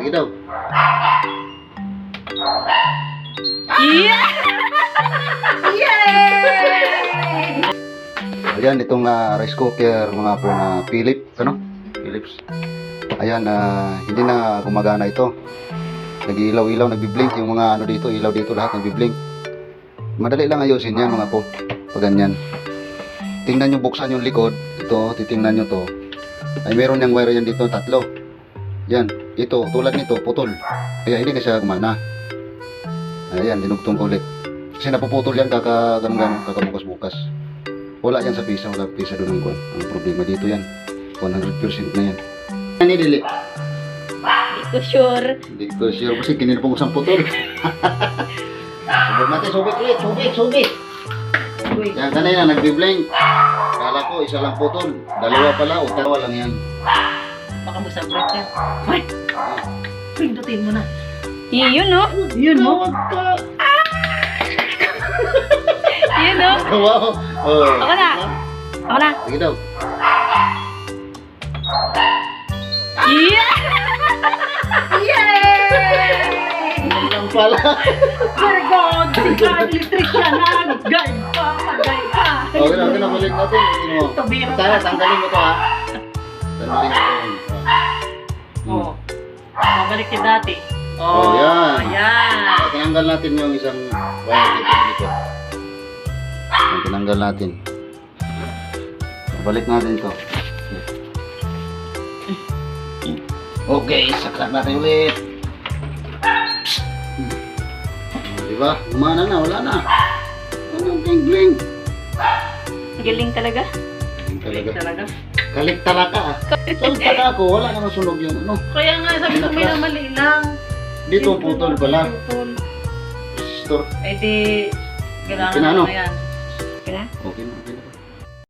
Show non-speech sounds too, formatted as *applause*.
Sige daw. Yeah! Ayan, itong ah, rice cooker, mga po na Philip, ano? Philips. Ayan, ah, hindi na gumagana ito. Nag-ilaw-ilaw, nagbi-blink yung mga ano dito, ilaw dito lahat nagbi-blink. Madali lang ayusin yan mga po, pag ganyan. Tingnan nyo, buksan yung likod, ito, titingnan nyo to. Ay, meron yung wire yan dito, tatlo. Yan, ito, tulad nito, putol. Kaya hindi na siya gumana. Ayan, dinugtong ko ulit. Kasi napuputol yan, kaka, ganun, ganun, kakabukas-bukas. Wala yan sa pisa, wala pisa doon ang kwan. Ang problema dito yan. 100% na yan. Ano dili? Hindi ko sure. Hindi ko sure kasi kinilpong isang putol. Subok natin, subik ulit, subik, subik. Yan kanina, nagbi-blank. Kala ko, isa lang putol. Dalawa pala, o dalawa lang yan. Baka mag-subscribe ka. Ay! Pindutin mo na. Yun, no? Yun mo. Tawag ka. *laughs* Yun, no? *laughs* Wow. Oh. Ako na. Ako na. Sige daw. Yeah! *laughs* Yan lang pala. Very good! Si ka, electrician na. Gay pa, magay pa. Okay na, okay na, balik natin. Mo. Tara, tanggalin mo to ha. Tanggalin mo to. Oo. Mabalik yung dati. Oh, yan. Yan. Ah, Tinanggal natin yung isang wire dito sa likod. Yan, tinanggal natin. Balik natin to. Okay, saksak natin ulit. Hmm. Diba? Umana na, wala na. Anong bling? Galing talaga. Galing talaga. Talaga. Kalik talaka ah. Saan taka ako? Wala naman sunog yun. Ano? Kaya nga, sabi ko may namali lang. Dito putol pala. Putol. Store. Eh di, kailangan Pinano? na yan. Okay na? Okay na, okay na.